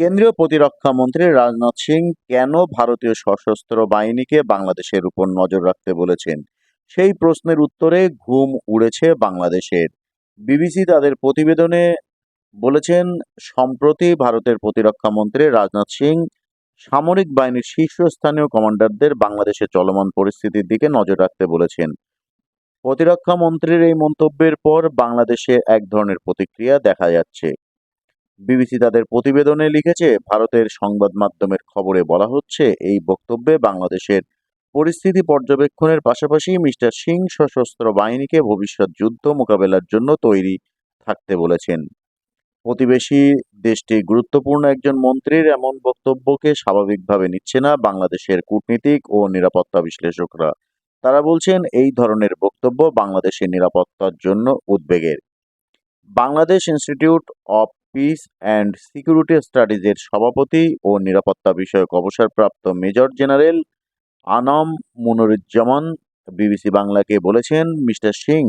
কেন্দ্রীয় প্রতিরক্ষা মন্ত্রী রাজনাথ সিং কেন ভারতীয় সশস্ত্র বাহিনীকে বাংলাদেশের উপর নজর রাখতে বলেছেন? সেই প্রশ্নের উত্তরে ঘুম উড়েছে বাংলাদেশের। বিবিসি তাদের প্রতিবেদনে বলেছেন, সম্প্রতি ভারতের প্রতিরক্ষা মন্ত্রী রাজনাথ সিং সামরিক বাহিনীর শীর্ষস্থানীয় কমান্ডারদের বাংলাদেশে চলমান পরিস্থিতির দিকে নজর রাখতে বলেছেন। প্রতিরক্ষা মন্ত্রীর এই মন্তব্যের পর বাংলাদেশে এক ধরনের প্রতিক্রিয়া দেখা যাচ্ছে। বিবিসি তাদের প্রতিবেদনে লিখেছে, ভারতের সংবাদ মাধ্যমের খবরে বলা হচ্ছে, এই বক্তব্যে বাংলাদেশের পরিস্থিতি পর্যবেক্ষণের পাশাপাশি মিস্টার সিং সশস্ত্র বাহিনীকে ভবিষ্যৎ যুদ্ধ মোকাবেলার জন্য তৈরি থাকতে বলেছেন। প্রতিবেশী দেশটি গুরুত্বপূর্ণ একজন মন্ত্রীর এমন বক্তব্যকে স্বাভাবিকভাবে নিচ্ছে না বাংলাদেশের কূটনীতিক ও নিরাপত্তা বিশ্লেষকরা। তারা বলছেন, এই ধরনের বক্তব্য বাংলাদেশের নিরাপত্তার জন্য উদ্বেগের। Bangladesh institute of peace and security স্টাডিজের সভাপতি ও নিরাপত্তা বিষয়ক অবসরপ্রাপ্ত major general Anam Muniruzzaman BBC বাংলাকে বলেছেন, মিস্টার সিং,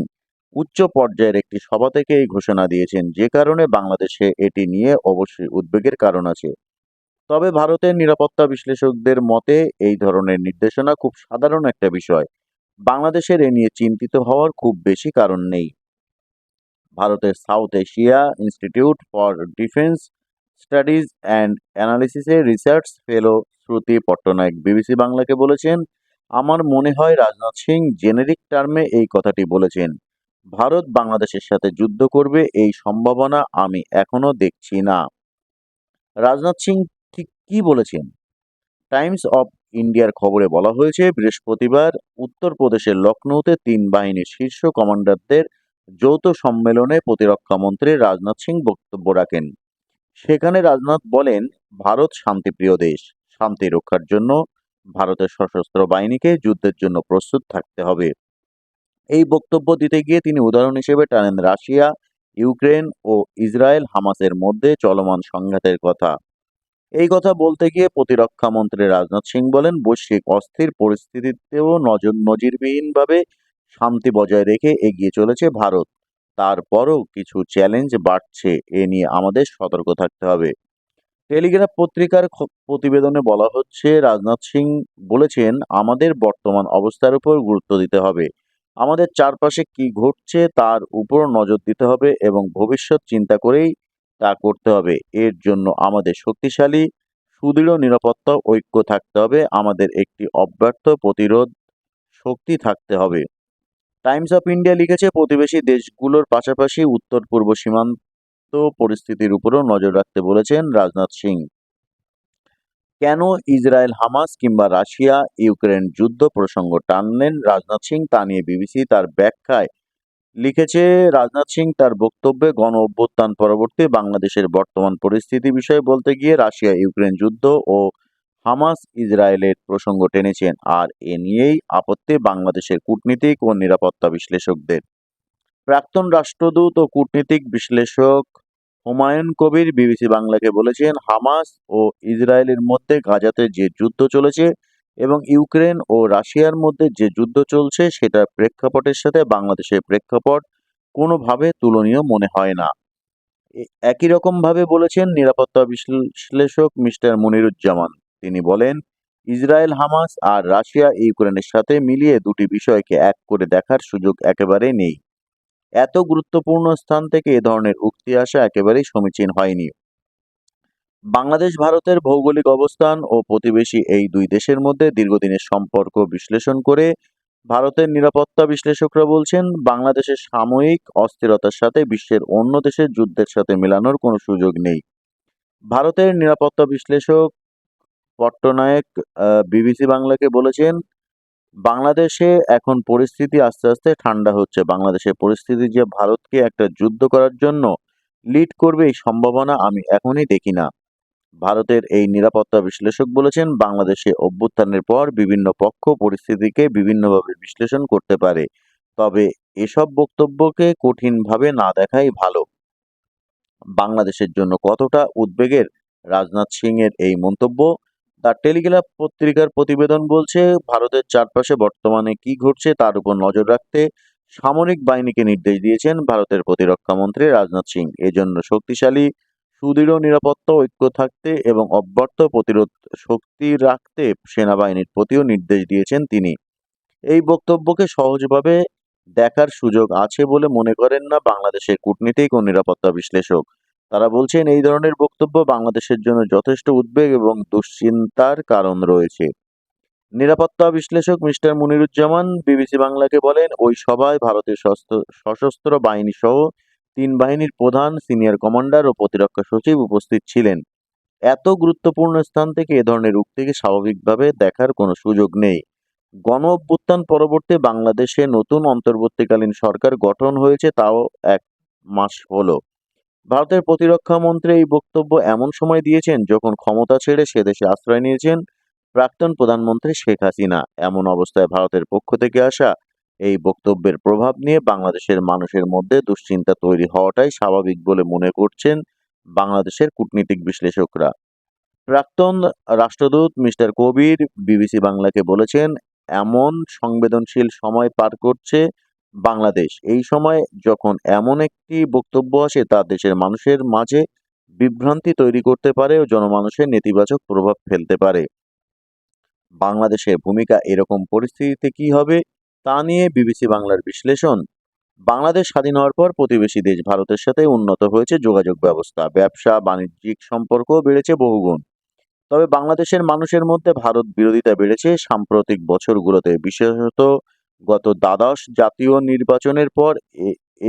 উচ্চ পর্যায়ের একটি সভা থেকে এই ঘোষণা দিয়েছেন যে কারণে বাংলাদেশে এটি নিয়ে অবশ্যই উদ্বেগের কারণ আছে। তবে ভারতের নিরাপত্তা বিশ্লেষকদের মতে, এই ধরনের নির্দেশনা খুব সাধারণ একটা বিষয়। বাংলাদেশের এ নিয়ে চিন্তিত হওয়ার খুব বেশি কারণ নেই। ভারতের South Asia institute for defence studies and অ্যানালিসিসের research fellow Shruti Pattanaik BBC বাংলাকে বলেছেন, আমার মনে হয় রাজনাথ সিং জেনেরিক টার্মে এই কথাটি বলেছেন, ভারত বাংলাদেশের সাথে যুদ্ধ করবে এই সম্ভাবনা আমি এখনও দেখছি না। রাজনাথ সিং ঠিক কি বলেছেন? টাইমস অফ ইন্ডিয়ার খবরে বলা হয়েছে, বৃহস্পতিবার উত্তরপ্রদেশের লখনৌতে তিন বাহিনীর শীর্ষ কমান্ডারদের যৌথ সম্মেলনে প্রতিরক্ষা মন্ত্রী রাজনাথ সিং বক্তব্য রাখেন। সেখানে রাজনাথ বলেন, ভারত শান্তিপ্রিয় দেশ। শান্তি রক্ষার জন্য ভারতের সশস্ত্র বাহিনীকে যুদ্ধের জন্য প্রস্তুত থাকতে হবে। এই বক্তব্য দিতে গিয়ে তিনি উদাহরণ হিসেবে টানেন রাশিয়া, ইউক্রেন ও ইসরায়েল হামাসের মধ্যে চলমান সংঘাতের কথা। এই কথা বলতে গিয়ে প্রতিরক্ষা মন্ত্রী রাজনাথ সিং বলেন, বৈশ্বিক অস্থির পরিস্থিতিতেও নজর নজিরবিহীনভাবে শান্তি বজায় রেখে এগিয়ে চলেছে ভারত। তারপরও কিছু চ্যালেঞ্জ বাড়ছে, এ নিয়ে আমাদের সতর্ক থাকতে হবে। টেলিগ্রাফ পত্রিকার প্রতিবেদনে বলা হচ্ছে, রাজনাথ সিং বলেছেন, আমাদের বর্তমান অবস্থার উপর গুরুত্ব দিতে হবে। আমাদের চারপাশে কি ঘটছে তার উপর নজর দিতে হবে এবং ভবিষ্যৎ চিন্তা করেই তা করতে হবে। এর জন্য আমাদের শক্তিশালী, সুদৃঢ় নিরাপত্তা ঐক্য থাকতে হবে। আমাদের একটি অব্যর্থ প্রতিরোধ শক্তি থাকতে হবে। টাইমস অফ ইন্ডিয়া লিখেছে, প্রতিবেশী দেশগুলোর পাশাপাশি উত্তর পূর্ব সীমান্ত পরিস্থিতির উপরও নজর রাখতে বলেছেন রাজনাথ সিং। কেন ইসরায়েল, হামাস কিংবা রাশিয়া ইউক্রেন যুদ্ধ প্রসঙ্গ টানলেন? রাজনাথ সিং তা নিয়ে বিবিসি তার ব্যাখ্যায় লিখেছে, রাজনাথ সিং তার বক্তব্যে গণ অভ্যুত্থান পরবর্তী বাংলাদেশের বর্তমান পরিস্থিতি বিষয়ে বলতে গিয়ে রাশিয়া ইউক্রেন যুদ্ধ ও হামাস ইসরায়েলের প্রসঙ্গ টেনেছেন আর এ নিয়েই আপত্তি বাংলাদেশের কূটনীতিক ও নিরাপত্তা বিশ্লেষকদের। প্রাক্তন রাষ্ট্রদূত ও কূটনীতিক বিশ্লেষক হুমায়ুন কবির বিবিসি বাংলাকে বলেছেন, হামাস ও ইসরায়েলের মধ্যে গাজাতে যে যুদ্ধ চলেছে এবং ইউক্রেন ও রাশিয়ার মধ্যে যে যুদ্ধ চলছে সেটার প্রেক্ষাপটের সাথে বাংলাদেশের প্রেক্ষাপট কোনোভাবে তুলনীয় মনে হয় না। একই রকমভাবে বলেছেন নিরাপত্তা বিশ্লেষক মিস্টার মনিরুজ্জামান। তিনি বলেন, ইসরায়েল, হামাস আর রাশিয়া ইউক্রেনের সাথে মিলিয়ে দুটি বিষয়কে এক করে দেখার সুযোগ একেবারে নেই। এত গুরুত্বপূর্ণ স্থান থেকে এ ধরনের উক্তি আসা একেবারেই সমীচীন হয়নি। বাংলাদেশ, ভারতের ভৌগোলিক অবস্থান ও প্রতিবেশী এই দুই দেশের মধ্যে দীর্ঘদিনের সম্পর্ক বিশ্লেষণ করে ভারতের নিরাপত্তা বিশ্লেষকরা বলছেন, বাংলাদেশের সাময়িক অস্থিরতার সাথে বিশ্বের অন্য দেশের যুদ্ধের সাথে মেলানোর কোনো সুযোগ নেই। ভারতের নিরাপত্তা বিশ্লেষক পট্টনায়ক বিবিসি বাংলাকে বলেছেন, বাংলাদেশে এখন পরিস্থিতি আস্তে আস্তে ঠান্ডা হচ্ছে। বাংলাদেশের পরিস্থিতি যে ভারতকে একটা যুদ্ধ করার জন্য লিড করবে এই সম্ভাবনা আমি এখনই দেখি না। ভারতের এই নিরাপত্তা বিশ্লেষক বলেছেন, বাংলাদেশে অভ্যুত্থানের পর বিভিন্ন পক্ষ পরিস্থিতিকে বিভিন্নভাবে বিশ্লেষণ করতে পারে। তবে এসব বক্তব্যকে কঠিনভাবে না দেখাই ভালো। বাংলাদেশের জন্য কতটা উদ্বেগের রাজনাথ সিং এর এই মন্তব্য দ্য টেলিগ্রাফ পত্রিকার প্রতিবেদন বলছে, ভারতের চারপাশে বর্তমানে কি ঘটছে তার উপর নজর রাখতে সামরিক বাহিনীকে নির্দেশ দিয়েছেন ভারতের প্রতিরক্ষা মন্ত্রী রাজনাথ সিং। এজন্য শক্তিশালী, সুদৃঢ়, নিরাপত্তা, ঐক্য থাকতে এবং অব্যর্থ প্রতিরোধ শক্তি রাখতে সেনাবাহিনীর প্রতিও নির্দেশ দিয়েছেন তিনি। এই বক্তব্যকে সহজভাবে দেখার সুযোগ আছে বলে মনে করেন না বাংলাদেশের কূটনীতিক ও নিরাপত্তা বিশ্লেষক। তারা বলছেন, এই ধরনের বক্তব্য বাংলাদেশের জন্য যথেষ্ট উদ্বেগ এবং দুশ্চিন্তার কারণ রয়েছে। নিরাপত্তা বিশ্লেষক মিস্টার মুনিরুজ্জামান বিবিসি বাংলাকে বলেন, ওই সভায় ভারতের সশস্ত্র- বাহিনী সহ তিন বাহিনীর প্রধান, সিনিয়র কমান্ডার ও প্রতিরক্ষা সচিব উপস্থিত ছিলেন। এত গুরুত্বপূর্ণ স্থান থেকে এ ধরনের উক্তিকে স্বাভাবিকভাবে দেখার কোনো সুযোগ নেই। গণ অভ্যুত্থান পরবর্তী বাংলাদেশে নতুন অন্তর্বর্তীকালীন সরকার গঠন হয়েছে তাও এক মাস হলো। ভারতের প্রতিরক্ষা মন্ত্রী এই বক্তব্য এমন সময় দিয়েছেন যখন ক্ষমতা ছেড়ে সে দেশে আশ্রয় নিয়েছেন প্রাক্তন প্রধানমন্ত্রী শেখ হাসিনা। এমন অবস্থায় ভারতের পক্ষ থেকে আসা এই বক্তব্যের প্রভাব নিয়ে বাংলাদেশের মানুষের মধ্যে দুশ্চিন্তা তৈরি হওয়াটাই স্বাভাবিক বলে মনে করছেন বাংলাদেশের কূটনীতিক বিশ্লেষকরা। প্রাক্তন রাষ্ট্রদূত মিস্টার কবির বিবিসি বাংলাকে বলেছেন, এমন সংবেদনশীল সময় পার করছে বাংলাদেশ। এই সময় যখন এমন একটি বক্তব্য আসে, তা দেশের মানুষের মাঝে বিভ্রান্তি তৈরি করতে পারে ও জনমানুষের নেতিবাচক প্রভাব ফেলতে পারে। বাংলাদেশের ভূমিকা এরকম পরিস্থিতিতে কি হবে, তা নিয়ে বিবিসি বাংলার বিশ্লেষণ। বাংলাদেশ স্বাধীন হওয়ার পর প্রতিবেশী দেশ ভারতের সাথে উন্নত হয়েছে যোগাযোগ ব্যবস্থা, ব্যবসা, বাণিজ্যিক সম্পর্কও বেড়েছে বহুগুণ। তবে বাংলাদেশের মানুষের মধ্যে ভারত বিরোধিতা বেড়েছে সাম্প্রতিক বছরগুলোতে, বিশেষত গত দ্বাদশ জাতীয় নির্বাচনের পর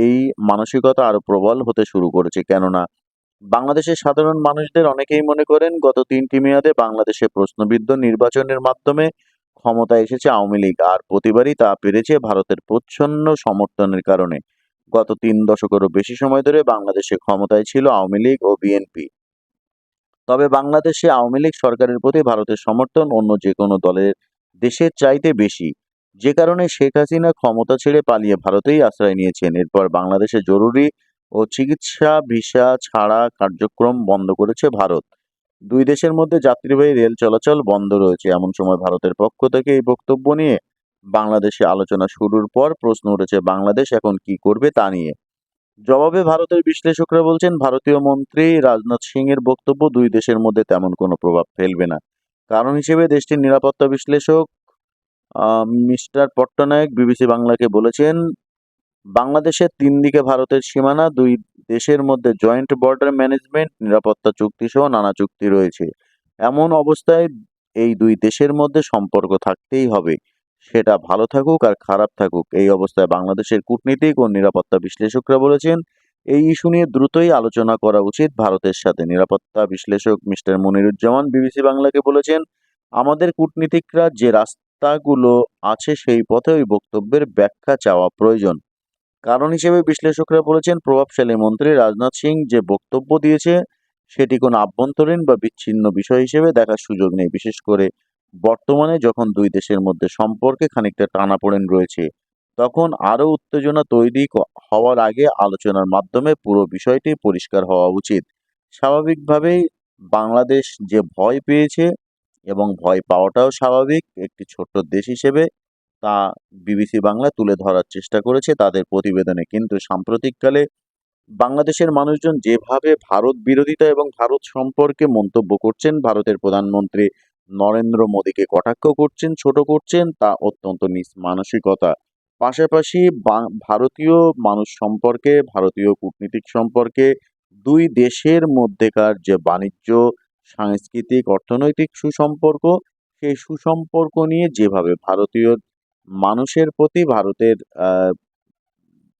এই মানসিকতা আরও প্রবল হতে শুরু করেছে। কেননা, বাংলাদেশের সাধারণ মানুষদের অনেকেই মনে করেন, গত তিনটি মেয়াদে বাংলাদেশে প্রশ্নবিদ্ধ নির্বাচনের মাধ্যমে ক্ষমতায় এসেছে আওয়ামী লীগ, আর প্রতিবারই তা পেরেছে ভারতের প্রচ্ছন্ন সমর্থনের কারণে। গত তিন দশকেরও বেশি সময় ধরে বাংলাদেশে ক্ষমতায় ছিল আওয়ামী লীগ ও বিএনপি। তবে বাংলাদেশে আওয়ামী লীগ সরকারের প্রতি ভারতের সমর্থন অন্য যে কোনো দলের দেশের চাইতে বেশি। যে কারণে শেখ হাসিনা ক্ষমতা ছেড়ে পালিয়ে ভারতেই আশ্রয় নিয়েছেন। এরপর বাংলাদেশে জরুরি ও চিকিৎসা, ভিসা ছাড়া কার্যক্রম বন্ধ করেছে ভারত। দুই দেশের মধ্যে যাত্রীবাহী রেল চলাচল বন্ধ রয়েছে। এমন সময় ভারতের পক্ষ থেকে এই বক্তব্য নিয়ে বাংলাদেশে আলোচনা শুরুর পর প্রশ্ন উঠেছে, বাংলাদেশ এখন কি করবে তা নিয়ে? জবাবে ভারতের বিশ্লেষকরা বলছেন, ভারতীয় মন্ত্রী রাজনাথ সিং এর বক্তব্য দুই দেশের মধ্যে তেমন কোনো প্রভাব ফেলবে না। কারণ হিসেবে দেশটির নিরাপত্তা বিশ্লেষক মিস্টার পট্টনায়ক বিবিসি বাংলাকে বলেছেন, বাংলাদেশের তিন দিকে ভারতের সীমানা, দুই দেশের মধ্যে জয়েন্ট বর্ডার ম্যানেজমেন্ট নিরাপত্তা চুক্তি সহ নানা চুক্তি রয়েছে। এমন অবস্থায় এই দুই দেশের মধ্যে সম্পর্ক থাকতেই হবে। সেটা ভালো থাকুক আর খারাপ থাকুক। এই অবস্থায় বাংলাদেশের কূটনীতিক ও নিরাপত্তা বিশ্লেষকরা বলেছেন, এই ইস্যু নিয়ে দ্রুতই আলোচনা করা উচিত ভারতের সাথে। নিরাপত্তা বিশ্লেষক মিস্টার মনিরুজ্জামান বিবিসি বাংলাকে বলেছেন, আমাদের কূটনীতিকরা যে রাস্তাগুলো আছে সেই পথে ওই বক্তব্যের ব্যাখ্যা চাওয়া প্রয়োজন। কারণ হিসেবে বিশ্লেষকরা বলেছেন, প্রভাবশালী মন্ত্রী রাজনাথ সিং যে বক্তব্য দিয়েছে, সেটি কোনো আভ্যন্তরীণ বা বিচ্ছিন্ন বিষয় হিসেবে দেখার সুযোগ নেই। বিশেষ করে বর্তমানে যখন দুই দেশের মধ্যে সম্পর্কে খানিকটা টানাপোড়েন রয়েছে, তখন আরও উত্তেজনা তৈরি হওয়ার আগে আলোচনার মাধ্যমে পুরো বিষয়টি পরিষ্কার হওয়া উচিত। স্বাভাবিকভাবেই বাংলাদেশ যে ভয় পেয়েছে এবং ভয় পাওয়াটাও স্বাভাবিক। একটি ছোট্ট দেশ হিসেবে তা বিবিসি বাংলা তুলে ধরার চেষ্টা করেছে। তাদের প্রতিবেদনে কিন্তু সাম্প্রতিককালে বাংলাদেশের মানুষজন যেভাবে ভারত বিরোধিতা এবং ভারত সম্পর্কে মন্তব্য করছেন, ভারতের প্রধানমন্ত্রী নরেন্দ্র মোদীকে কটাক্ষ করছেন, ছোট করছেন, তা অত্যন্ত নিজ মানসিকতা। পাশাপাশি ভারতীয় মানুষ সম্পর্কে, ভারতীয় কূটনীতিক সম্পর্কে দুই দেশের মধ্যেকার যে বাণিজ্য সাংস্কৃতিক, অর্থনৈতিক সুসম্পর্ক, সেই সুসম্পর্ক নিয়ে যেভাবে ভারতীয় মানুষের প্রতি, ভারতের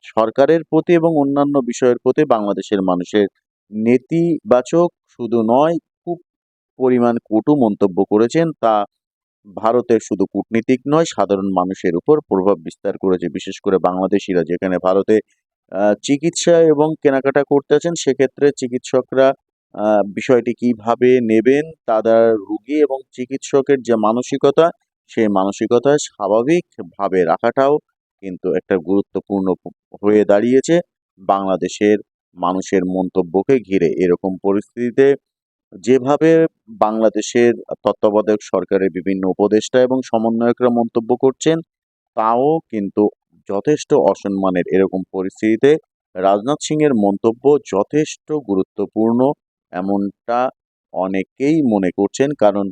সরকারের প্রতি এবং অন্যান্য বিষয়ের প্রতি বাংলাদেশের মানুষের নেতিবাচক শুধু নয়, খুব পরিমাণ কটু মন্তব্য করেছেন। তা ভারতের শুধু কূটনীতিক নয়, সাধারণ মানুষের উপর প্রভাব বিস্তার করেছে। বিশেষ করে বাংলাদেশিরা যেখানে ভারতে চিকিৎসা এবং কেনাকাটা করতে আছেন, সেক্ষেত্রে চিকিৎসকরা বিষয়টি কীভাবে নেবেন তাদের রুগী এবং চিকিৎসকের যে মানসিকতা, সেই মানসিকতা স্বাভাবিকভাবে রাখাটাও কিন্তু একটা গুরুত্বপূর্ণ হয়ে দাঁড়িয়েছে। বাংলাদেশের মানুষের মন্তব্যকে ঘিরে এরকম পরিস্থিতিতে যেভাবে বাংলাদেশের তত্ত্বাবধায়ক সরকারের বিভিন্ন উপদেষ্টা এবং সমন্বয়করা মন্তব্য করছেন, তাও কিন্তু যথেষ্ট অসম্মানের এরকম পরিস্থিতিতে রাজনাথ সিং এর মন্তব্য যথেষ্ট গুরুত্বপূর্ণ। এমনটা অনেকেই মনে করছেন। কারণ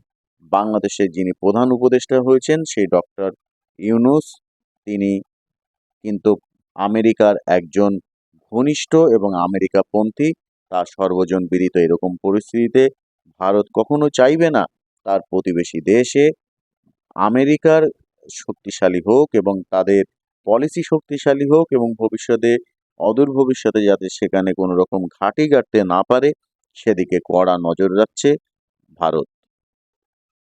বাংলাদেশের যিনি প্রধান উপদেষ্টা হয়েছেন, সেই ডক্টর ইউনুস, তিনি কিন্তু আমেরিকার একজন ঘনিষ্ঠ এবং আমেরিকাপন্থী। তার সর্বজন বিদিত এরকম পরিস্থিতিতে ভারত কখনো চাইবে না। তার প্রতিবেশী দেশে আমেরিকার শক্তিশালী হোক এবং তাদের পলিসি শক্তিশালী হোক এবং ভবিষ্যতে, অদূর ভবিষ্যতে যাতে সেখানে কোনো রকম ঘাঁটি গাড়তে না পারে সেদিকে কড়া নজর রাখছে ভারত।